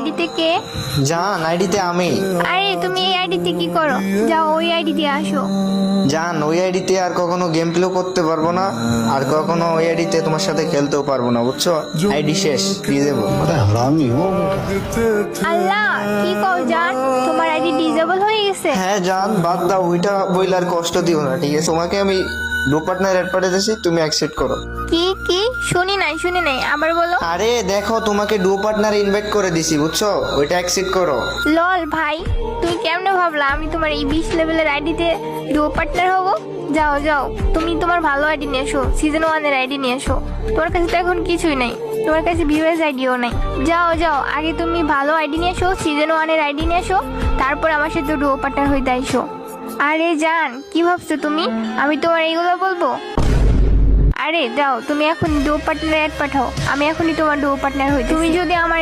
আইডিতে কে? জান আইডিতে আমি। আরে তুমি এই আইডিতে কি করো? যাও ওই আইডি দিয়ে আসো। জান ওই আইডিতে আর কখনো গেম প্লে করতে পারব না আর কখনো ওই আইডিতে তোমার সাথে খেলতেও পারব না বুঝছ? আইডি শেষ দিয়ে দেবো। আল্লাহ কি কও জান তোমার আইডি ডিজেবল হয়ে গেছে? হ্যাঁ জান বাদ দাও ওইটা বইলে আর কষ্ট দিও না ঠিক আছে? তোমাকে আমি দু পার্টনার অ্যাড তুমি অ্যাকসেপ্ট করো। কি কি? শুনি নাই শুনি নাই। আবার বলো। আরে দেখো তোমাকে ডু পার্টনার ইনভাইট করে দিছি বুঝছ? ওইটা অ্যাকসেপ্ট করো। লল ভাই তুই কেমনে ভাবলা? আমি তোমার এই বিশ লেভেলের আইডিতে ডুও পার্টনার হব? যাও যাও। তুমি তোমার ভালো আইডি নিয়ে এসো সিজন ওয়ানের আইডি নিয়ে এসো। তোমার কাছে তো এখন কিছুই নাই। তোমার কাছে ভিউএস আইডিও নাই। যাও যাও। আগে তুমি ভালো আইডি নিয়ে এসো সিজন ওয়ানের আইডি নিয়ে এসো। তারপর আমার সাথে ডুও পার্টনার হইতে আইসো। আরে জান, কি ভাবছ তুমি? আমি তোমার এইগুলো বলব? আরে যাও, তুমি এখন ডো পার্টনার পাঠাও। আমি এখনই তোমার ডো পার্টনার হই তুমি যদি আমার